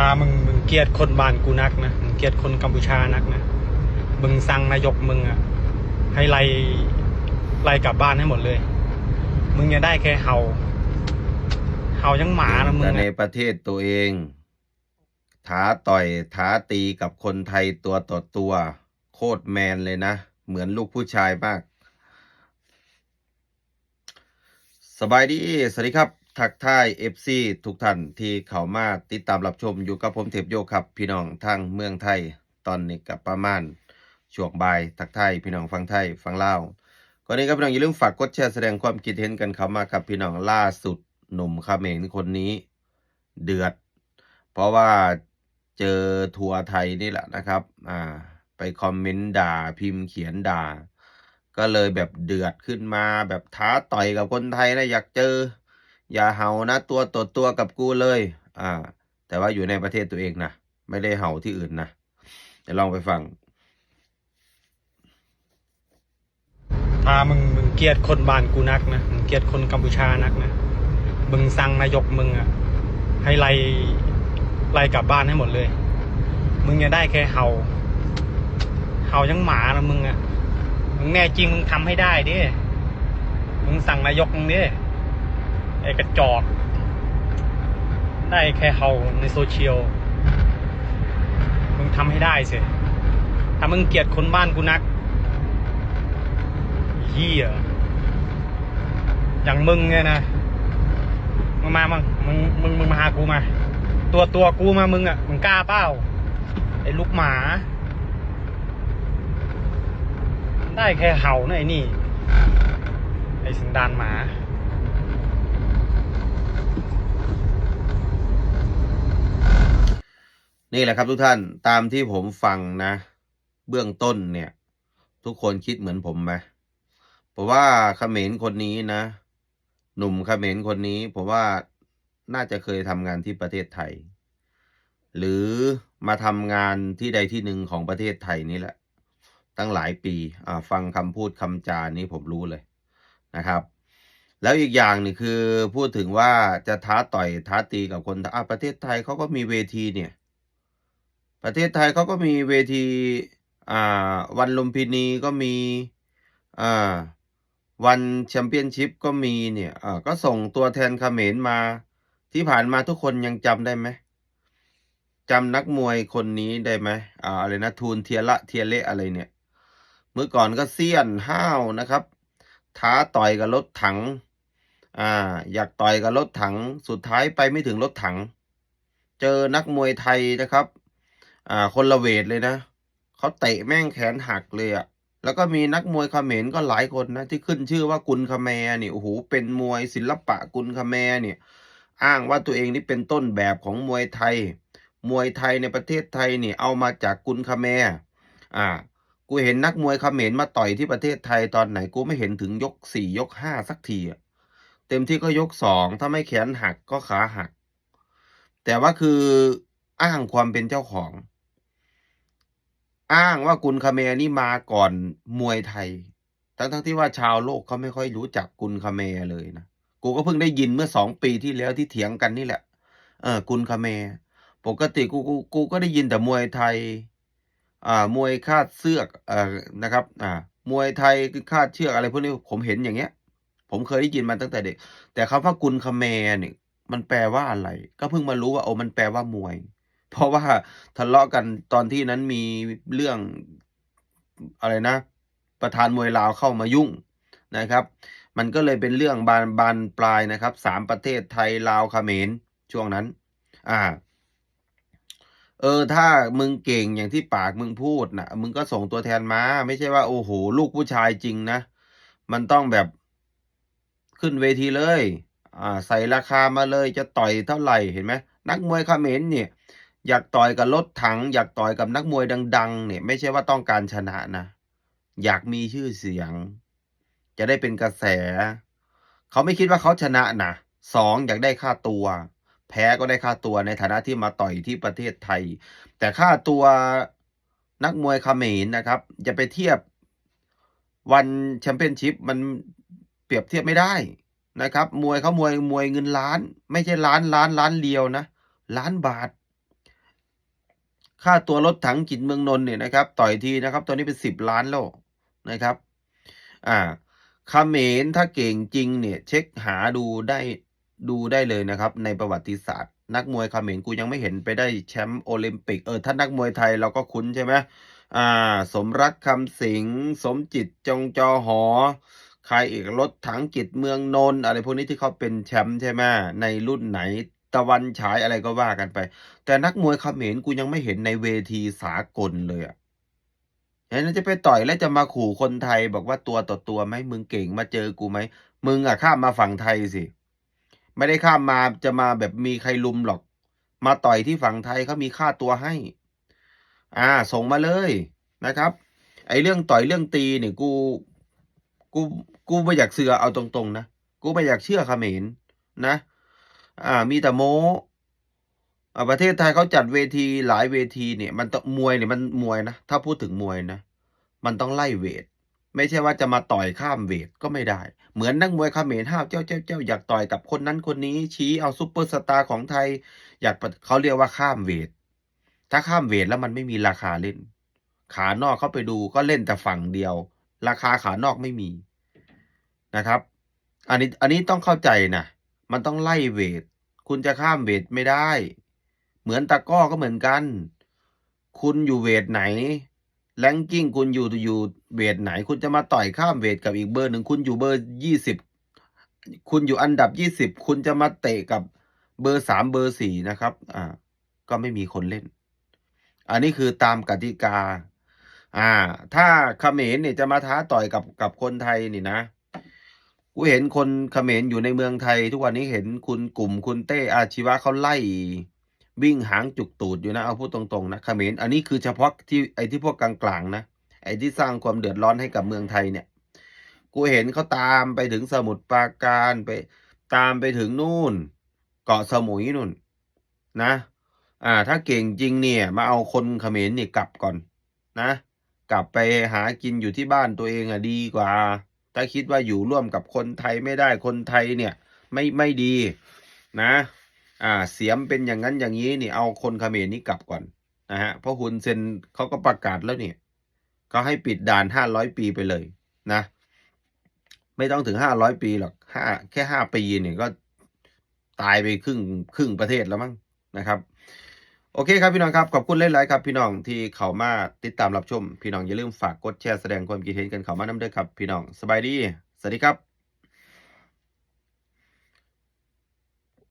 ถ้ามึงมึงเกลียดคนบ้านกูนักนะมึงเกลียดคนกัมพูชานักนะมึงสั่งนายกมึงอะให้ไล่ไล่กลับบ้านให้หมดเลย มึงอย่าได้แค่เห่า เห่ายังหมานะมึงแต่ในประเทศตัวเองท้าต่อยท้าตีกับคนไทยตัวต่อตัว โคตรแมนเลยนะ เหมือนลูกผู้ชายมาก สบายดี สวัสดีครับ ทักทายเอฟซีทุกท่านที่เข้ามาติดตามรับชมอยู่กับผมเทพโยครับ พี่น้องทางเมืองไทยตอนนี้กับประมาณช่วงบ่ายทักทายพี่น้องฟังไทยฟังเล่าก่อนนี้ครับพี่น้องอย่าลืมฝากกดแชร์แสดงความคิดเห็นกันเข้ามาครับพี่น้องล่าสุดหนุ่มคาเมรคนนี้เดือด เพราะว่าเจอทัวร์ไทยนี่แหละนะครับอ่าไปคอมเมนต์ด่าพิมพ์เขียนด่า ก็เลยแบบเดือดขึ้นมาแบบท้าต่อยกับคนไทยนะอยากเจอ อย่าเห่านะตัวต่อตัวกับกูเลย อ่า แต่ว่าอยู่ในประเทศตัวเองนะ ไม่ได้เห่าที่อื่นนะเดี๋ยวลองไปฟังถ้ามึงมึงเกลียดคนบ้านกูนักนะ มึงเกลียดคนกัมพูชานักนะ มึงสั่งนายกมึงอะให้ไล่ไล่กลับบ้านให้หมดเลย มึงอย่าได้แค่เห่า เห่ายังหมานะมึงอะมึงแน่จริงมึงทำให้ได้ดิ มึงสั่งนายกมึงดิ ไอ้กระจอกได้แค่เห่าในโซเชียล มึงทำให้ได้สิถ้ามึงเกลียดคนบ้านกูนักเฮียอย่างมึงเนี่ยนะมึงมามึงมึงมึงมึงมาหากูมา ตัวตัวกูมามึงอะมึงกล้าเปล่าไอ้ลูกหมา ได้แค่เห่านะไอ้นี่ ไอ้สันดานหมา นี่แหละครับทุกท่านตามที่ผมฟังนะ เบื้องต้นเนี่ย ทุกคนคิดเหมือนผมไหมผมว่าเขมรคนนี้นะ หนุ่มเขมรคนนี้ผมว่าน่าจะเคยทำงานที่ประเทศไทย หรือมาทำงานที่ใดที่หนึ่งของประเทศไทยนี่แหละ ตั้งหลายปีฟังคำพูดคำจานี้ผมรู้เลยนะครับ แล้วอีกอย่างนี่คือพูดถึงว่าจะท้าต่อยท้าตีกับคนอะประเทศไทยเขาก็มีเวทีเนี่ย ประเทศไทยเขาก็มีเวทีอ่าวันลุมพินีก็มีอ่าวันแชมเปี้ยนชิพก็มีเนี่ยอ่าก็ส่งตัวแทนเขมรมา ที่ผ่านมาทุกคนยังจำได้ไหมจำนักมวยคนนี้ได้ไหมอ่าอะไรนะทูนเทียละเทียเละอะไรเนี่ย เมื่อก่อนก็เซียนห้าวนะครับ ท้าต่อยกับรถถังอ่าอยากต่อยกับรถถัง สุดท้ายไปไม่ถึงรถถัง เจอนักมวยไทยนะครับ อ่าคนละเวทเลยนะเขาเตะแม่งแขนหักเลยอะแล้วก็มีนักมวยเขมรก็หลายคนนะที่ขึ้นชื่อว่ากุนคาแมเนี่ยโอ้โหเป็นมวยศิลปะกุนคาแมเนี่ยอ้างว่าตัวเองนี่เป็นต้นแบบของมวยไทย มวยไทยในประเทศไทยเนี่ยเอามาจากกุนคาแมอ่ากูเห็นนักมวยเขมรมาต่อยที่ประเทศไทยตอนไหนกูไม่เห็นถึงยกสี่ยกห้าสักทีอะเต็มที่ก็ยกสองถ้าไม่แขนหักก็ขาหัก แต่ว่าคืออ้างความเป็นเจ้าของ อ้างว่ากุนคาเมนี่มาก่อนมวยไทย ทั้งทั้งที่ว่าชาวโลกเขาไม่ค่อยรู้จักกุนคาเมเลยนะกูก็เพิ่งได้ยินเมื่อสองปีที่แล้วที่เถียงกันนี่แหละ เออกุนคาเม ปกติกูกูกูก็ได้ยินแต่มวยไทย อ่า มวยคาดเสือกเอ่อนะครับ อ่า มวยไทยคือคาดเชือกอะไรพวกนี้ผมเห็นอย่างเงี้ย ผมเคยได้ยินมาตั้งแต่เด็ก แต่คำว่ากุนคาเมเนี่ยมันแปลว่าอะไร ก็เพิ่งมารู้ว่าโอ้มันแปลว่ามวย เพราะว่าทะเลาะกันตอนที่นั้นมีเรื่องอะไรนะ ประธานมวยลาวเข้ามายุ่งนะครับ มันก็เลยเป็นเรื่องบานบานปลายนะครับสามประเทศไทยลาวเขมรช่วงนั้น อ่า เออ ถ้ามึงเก่งอย่างที่ปากมึงพูดนะมึงก็ส่งตัวแทนมา ไม่ใช่ว่า โอ้โห ลูกผู้ชายจริงนะ มันต้องแบบขึ้นเวทีเลย อ่า ใส่ราคามาเลยจะต่อยเท่าไหร่เห็นไหมนักมวยเขมรเนี่ย อยากต่อยกับรถถัง อยากต่อยกับนักมวยดัง ๆ เนี่ย ไม่ใช่ว่าต้องการชนะนะ อยากมีชื่อเสียง จะได้เป็นกระแส เขาไม่คิดว่าเขาชนะนะสองอยากได้ค่าตัว แพ้ก็ได้ค่าตัวในฐานะที่มาต่อยที่ประเทศไทย แต่ค่าตัวนักมวยเขมรนะครับ จะไปเทียบวันแชมเปี้ยนชิพมันเปรียบเทียบไม่ได้นะครับ มวยเขามวยมวยเงินล้าน ไม่ใช่ล้านล้านล้านเดียวนะ ล้านบาท ค่าตัวรถถังกินเมืองนนท์เนี่ยนะครับ ต่อยทีนะครับ ตอนนี้เป็นสิบล้านแล้วนะครับ อ่าคาเมรถ้าเก่งจริงเนี่ย เช็คหาดูได้ดูได้เลยนะครับ ในประวัติศาสตร์ นักมวยคาเมรกูยังไม่เห็นไปได้แชมป์โอลิมปิกเออถ้านักมวยไทยเราก็คุ้นใช่ไหมอ่า สมรักคำสิงสมจิตจงจอหอใครอีกรถถังกิจเมืองนนท์อะไรพวกนี้ที่เขาเป็นแชมป์ใช่ไหมในรุ่นไหน ตะวันฉายอะไรก็ว่ากันไป แต่นักมวยเขมรกูยังไม่เห็นในเวทีสากลเลยอะเห็นจะไปต่อยแล้วจะมาขู่คนไทยบอกว่าตัวต่อตัวไหมมึงเก่งมาเจอกูไหมมึงอะข้ามมาฝั่งไทยสิไม่ได้ข้ามมาจะมาแบบมีใครลุมหรอก มาต่อยที่ฝั่งไทยเขามีค่าตัวให้ อ่า ส่งมาเลยนะครับ ไอเรื่องต่อยเรื่องตีเนี่ยกู กู กูไม่อยากเสือเอาตรงๆนะ กูไม่อยากเชื่อเขมรนะ อ่า มีแต่โมอ่าประเทศไทยเขาจัดเวทีหลายเวทีเนี่ย มันต้องมวยเนี่ยมันมวยนะถ้าพูดถึงมวยนะมันต้องไล่เวท ไม่ใช่ว่าจะมาต่อยข้ามเวทก็ไม่ได้ เหมือนนักมวยเขมรห้าวเจ้าเจ้าเจ้าอยากต่อยกับคนนั้นคนนี้ ชี้เอาซุปเปอร์สตาร์ของไทย อยากเขาเรียกว่าข้ามเวท ถ้าข้ามเวทแล้วมันไม่มีราคาเล่น ขานอกเข้าไปดูก็เล่นแต่ฝั่งเดียว ราคาขานอกไม่มีนะครับ อันนี้อันนี้ต้องเข้าใจนะ มันต้องไล่เวท คุณจะข้ามเวทไม่ได้ เหมือนตะก้อก็เหมือนกัน คุณอยู่เวทไหนแรงกิ้งคุณอยู่อยู่เวทไหน คุณจะมาต่อยข้ามเวทกับอีกเบอร์หนึ่งคุณอยู่เบอร์ยี่สิบคุณอยู่อันดับยี่สิบคุณจะมาเตะกับเบอร์สามเบอร์สี่นะครับ อ่า ก็ไม่มีคนเล่น อันนี้คือตามกติกา อ่า ถ้าเขมรเนี่ยจะมาท้าต่อยกับกับคนไทยนี่นะ กูเห็นคนเขมรอยู่ในเมืองไทย ทุกวันนี้เห็นคุณกลุ่มคุณเต้อาชีวะเขาไล่ วิ่งหางจุกตูดอยู่นะเอาพูดตรงๆนะเขมรอันนี้คือเฉพาะที่ไอ้ที่พวกกลางๆนะไอ้ที่สร้างความเดือดร้อนให้กับเมืองไทยเนี่ย กูเห็นเขาตามไปถึงสมุทรปราการไป ตามไปถึงนู่น เกาะสมุยนู่นนะ อ่า ถ้าเก่งจริงเนี่ยมาเอาคนเขมรนี่กลับก่อนนะ กลับไปหากินอยู่ที่บ้านตัวเองอะดีกว่า ถ้าคิดว่าอยู่ร่วมกับคนไทยไม่ได้คนไทยเนี่ยไม่ไม่ดีนะอ่าเสียมเป็นอย่างนั้นอย่างนี้นี่เอาคนเขมรนี่กลับก่อนนะฮะเพราะฮุนเซนเขาก็ประกาศแล้วเนี่ยเขาให้ปิดด่านห้าร้อยปีไปเลยนะ ไม่ต้องถึงห้าร้อยปีหรอกห้าแค่ห้าปีเนี่ยก็ตายไปครึ่งครึ่งประเทศแล้วมั้งนะครับ โอเคครับพี่น้องครับขอบคุณหลายๆครับพี่น้องที่เข้ามาติดตามรับชม พี่น้องอย่าลืมฝากกดแชร์แสดงความคิดเห็นกันเข้ามาน้ำเด้อครับ พี่น้องสบายดี สวัสดีครับ